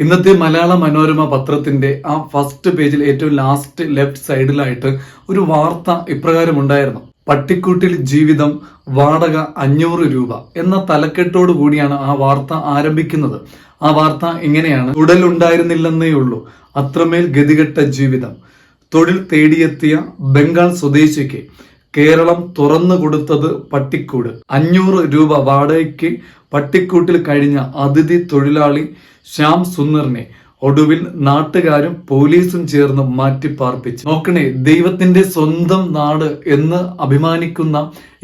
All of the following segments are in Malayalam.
ഇന്നത്തെ മലയാള മനോരമ പത്രത്തിന്റെ ആ ഫസ്റ്റ് പേജിൽ ഏറ്റവും ലാസ്റ്റ് ലെഫ്റ്റ് സൈഡിലായിട്ട് ഒരു വാർത്ത ഇപ്രകാരം ഉണ്ടായിരുന്നു പട്ടിക്കൂട്ടിൽ ജീവിതം വാടക അഞ്ഞൂറ് രൂപ എന്ന തലക്കെട്ടോടു കൂടിയാണ് ആ വാർത്ത ആരംഭിക്കുന്നത്. ആ വാർത്ത ഇങ്ങനെയാണ് ഉടലുണ്ടായിരുന്നില്ലെന്നേ ഉള്ളൂ. അത്രമേൽ ഗതികെട്ട ജീവിതം. തൊഴിൽ തേടിയെത്തിയ ബംഗാൾ സ്വദേശിക്ക് കേരളം തുറന്നു കൊടുത്തത് പട്ടിക്കൂട്. അഞ്ഞൂറ് രൂപ വാടകയ്ക്ക് പട്ടിക്കൂട്ടിൽ കഴിഞ്ഞ അതിഥി തൊഴിലാളി ശ്യാം സുന്ദറിനെ ഒടുവിൽ നാട്ടുകാരും പോലീസും ചേർന്ന് മാറ്റിപ്പാർപ്പിച്ചു. നോക്കണേ ദൈവത്തിന്റെ സ്വന്തം നാട് എന്ന് അഭിമാനിക്കുന്ന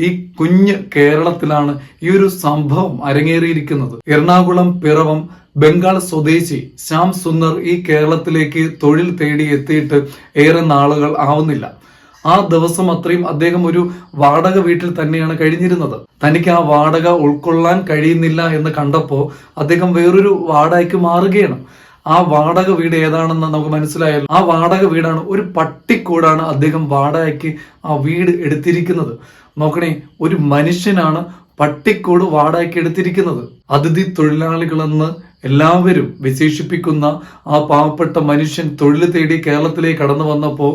ഈ കുഞ്ഞ് കേരളത്തിലാണ് ഈ ഒരു സംഭവം അരങ്ങേറിയിരിക്കുന്നത്. എറണാകുളം പിറവം ബംഗാൾ സ്വദേശി ശ്യാം സുന്ദർ ഈ കേരളത്തിലേക്ക് തൊഴിൽ തേടി എത്തിയിട്ട് ഏറെ നാളുകൾ ആവുന്നില്ല. ആ ദിവസം അത്രയും അദ്ദേഹം ഒരു വാടക വീട്ടിൽ തന്നെയാണ് കഴിഞ്ഞിരുന്നത്. തനിക്ക് ആ വാടക ഉൾക്കൊള്ളാൻ കഴിയുന്നില്ല എന്ന് കണ്ടപ്പോൾ അദ്ദേഹം വേറൊരു വാടകയ്ക്ക് മാറുകയാണ്. ആ വാടക വീട് ഏതാണെന്ന് നമുക്ക് മനസ്സിലായല്ലോ ആ വാടക വീടാണ് ഒരു പട്ടിക്കൂടാണ് അദ്ദേഹം വാടകയ്ക്ക് ആ വീട് എടുത്തിരിക്കുന്നത്. നോക്കണേ ഒരു മനുഷ്യനാണ് പട്ടിക്കൂട് വാടകയ്ക്ക് എടുത്തിരിക്കുന്നത്. അതിഥി തൊഴിലാളികളെന്ന് എല്ലാവരും വിശേഷിപ്പിക്കുന്ന ആ പാവപ്പെട്ട മനുഷ്യൻ തൊഴിൽ തേടി കേരളത്തിലേക്ക് കടന്നു വന്നപ്പോൾ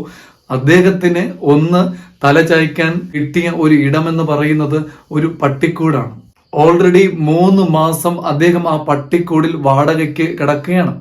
അദ്ദേഹത്തിന് ഒന്ന് തലചായ്ക്കാൻ കിട്ടിയ ഒരു ഇടമെന്ന് പറയുന്നത് ഒരു പട്ടിക്കൂടാണ്. ഓൾറെഡി മൂന്ന് മാസം അദ്ദേഹം ആ പട്ടിക്കൂടിൽ വാടകയ്ക്ക് കിടക്കുകയാണ്.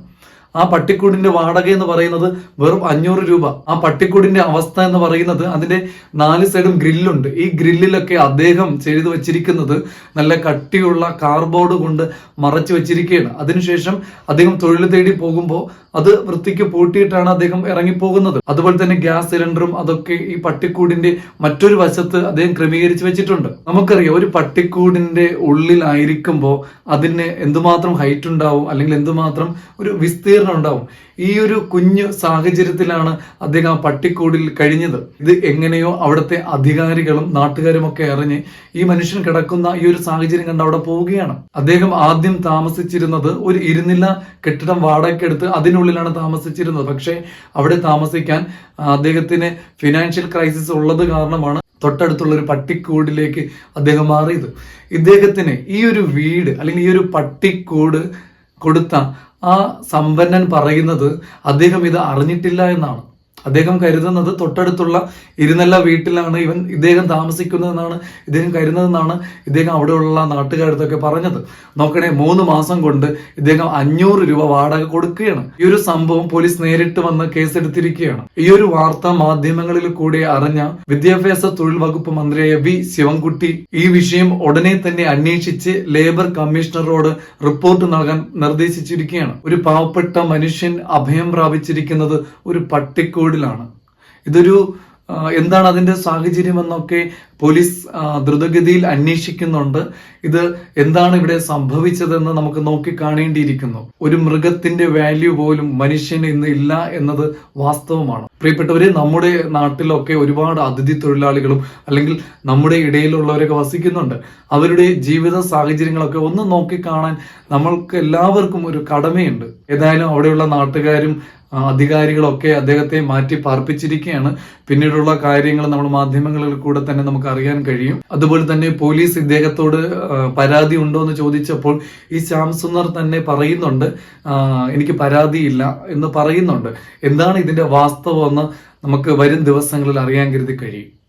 ആ പട്ടിക്കൂടിന്റെ വാടക എന്ന് പറയുന്നത് വെറും അഞ്ഞൂറ് രൂപ. ആ പട്ടിക്കൂടിന്റെ അവസ്ഥ എന്ന് പറയുന്നത് അതിന്റെ നാല് സൈഡും ഗ്രില്ലുണ്ട്. ഈ ഗ്രില്ലിലൊക്കെ അദ്ദേഹം ചെയ്തു വെച്ചിരിക്കുന്നത് നല്ല കട്ടിയുള്ള കാർബോർഡ് കൊണ്ട് മറച്ചു വെച്ചിരിക്കുകയാണ്. അതിനുശേഷം അദ്ദേഹം തൊഴിൽ തേടി പോകുമ്പോൾ അത് വൃത്തിക്ക് പൂട്ടിയിട്ടാണ് അദ്ദേഹം ഇറങ്ങിപ്പോകുന്നത്. അതുപോലെ തന്നെ ഗ്യാസ് സിലിണ്ടറും അതൊക്കെ ഈ പട്ടിക്കൂടിന്റെ മറ്റൊരു വശത്ത് അദ്ദേഹം ക്രമീകരിച്ചു വെച്ചിട്ടുണ്ട്. നമുക്കറിയാം ഒരു പട്ടിക്കൂടിന്റെ ഉള്ളിലായിരിക്കുമ്പോൾ അതിന് എന്തുമാത്രം ഹൈറ്റ് ഉണ്ടാവും അല്ലെങ്കിൽ എന്തുമാത്രം ഒരു വിസ്തീർണം ഉണ്ടാവും. ഈ ഒരു കുഞ്ഞു സാഹചര്യത്തിലാണ് അദ്ദേഹം പട്ടിക്കൂടിൽ കഴിഞ്ഞത്. ഇത് എങ്ങനെയോ അവിടുത്തെ അധികാരികളും നാട്ടുകാരും ഒക്കെ അറിഞ്ഞ് ഈ മനുഷ്യൻ കിടക്കുന്ന ഈ ഒരു സാഹചര്യം കണ്ട് അവിടെ പോവുകയാണ്. അദ്ദേഹം ആദ്യം താമസിച്ചിരുന്നത് ഒരു ഇരുനില കെട്ടിടം വാടകയ്ക്കെടുത്ത് അതിനുള്ളിലാണ് താമസിച്ചിരുന്നത്. പക്ഷേ അവിടെ താമസിക്കാൻ അദ്ദേഹത്തിന് ഫിനാൻഷ്യൽ ക്രൈസിസ് ഉള്ളത് കാരണമാണ് തൊട്ടടുത്തുള്ള ഒരു പട്ടിക്കൂടിലേക്ക് അദ്ദേഹം മാറിയത്. ഇദ്ദേഹത്തിന് ഈ ഒരു വീട് അല്ലെങ്കിൽ ഈ ഒരു പട്ടിക്കൂട് കൊടുത്ത ആ സമ്പന്നൻ പറയുന്നത് അദ്ദേഹം ഇത് അറിഞ്ഞിട്ടില്ല എന്നാണ്. അദ്ദേഹം കരുതുന്നത് തൊട്ടടുത്തുള്ള ഇരുന്നല്ല വീട്ടിലാണ് ഇവൻ ഇദ്ദേഹം താമസിക്കുന്നതെന്നാണ് ഇദ്ദേഹം കരുതുന്നതെന്നാണ് ഇദ്ദേഹം അവിടെയുള്ള നാട്ടുകാരത്തൊക്കെ പറഞ്ഞത്. നോക്കണേ മൂന്ന് മാസം കൊണ്ട് ഇദ്ദേഹം അഞ്ഞൂറ് രൂപ വാടക കൊടുക്കുകയാണ്. ഈ ഒരു സംഭവം പോലീസ് നേരിട്ട് വന്ന് കേസെടുത്തിരിക്കുകയാണ്. ഈ ഒരു വാർത്ത മാധ്യമങ്ങളിൽ കൂടെ അറിഞ്ഞ വിദ്യാഭ്യാസ തൊഴിൽ വകുപ്പ് മന്ത്രിയായ വി ശിവൻകുട്ടി ഈ വിഷയം ഉടനെ തന്നെ അന്വേഷിച്ച് ലേബർ കമ്മീഷണറോട് റിപ്പോർട്ട് നൽകാൻ നിർദ്ദേശിച്ചിരിക്കുകയാണ്. ഒരു പാവപ്പെട്ട മനുഷ്യൻ അഭയം പ്രാപിച്ചിരിക്കുന്നത് ഒരു പട്ടിക്കൂടിലാണ് ഇതൊരു എന്താണ് അതിന്റെ സാഹചര്യം എന്നൊക്കെ പോലീസ് ദ്രുതഗതിയിൽ അന്വേഷിക്കുന്നുണ്ട്. ഇത് എന്താണ് ഇവിടെ സംഭവിച്ചതെന്ന് നമുക്ക് നോക്കി കാണേണ്ടിയിരിക്കുന്നു. ഒരു മൃഗത്തിന്റെ വാല്യൂ പോലും മനുഷ്യന് ഇന്ന് ഇല്ല എന്നത് വാസ്തവമാണ്. പ്രിയപ്പെട്ടവരെ നമ്മുടെ നാട്ടിലൊക്കെ ഒരുപാട് അതിഥി തൊഴിലാളികളും അല്ലെങ്കിൽ നമ്മുടെ ഇടയിലുള്ളവരൊക്കെ വസിക്കുന്നുണ്ട്. അവരുടെ ജീവിത സാഹചര്യങ്ങളൊക്കെ ഒന്ന് നോക്കി കാണാൻ നമ്മൾക്ക് എല്ലാവർക്കും ഒരു കടമയുണ്ട്. ഏതായാലും അവിടെയുള്ള നാട്ടുകാരും അധികാരികളൊക്കെ അദ്ദേഹത്തെ മാറ്റി പാർപ്പിച്ചിരിക്കുകയാണ്. പിന്നീടുള്ള കാര്യങ്ങൾ നമ്മൾ മാധ്യമങ്ങളിൽ കൂടെ തന്നെ നമുക്ക് അറിയാൻ കഴിയും. അതുപോലെ തന്നെ പോലീസ് ഇദ്ദേഹത്തോട് പരാതി ഉണ്ടോ എന്ന് ചോദിച്ചപ്പോൾ ഈ ശ്യാം സുന്ദർ തന്നെ പറയുന്നുണ്ട് എനിക്ക് പരാതിയില്ല എന്ന് പറയുന്നുണ്ട്. എന്താണ് ഇതിന്റെ വാസ്തവം എന്ന് നമുക്ക് വരും ദിവസങ്ങളിൽ അറിയാൻ കരുതി കഴിയും.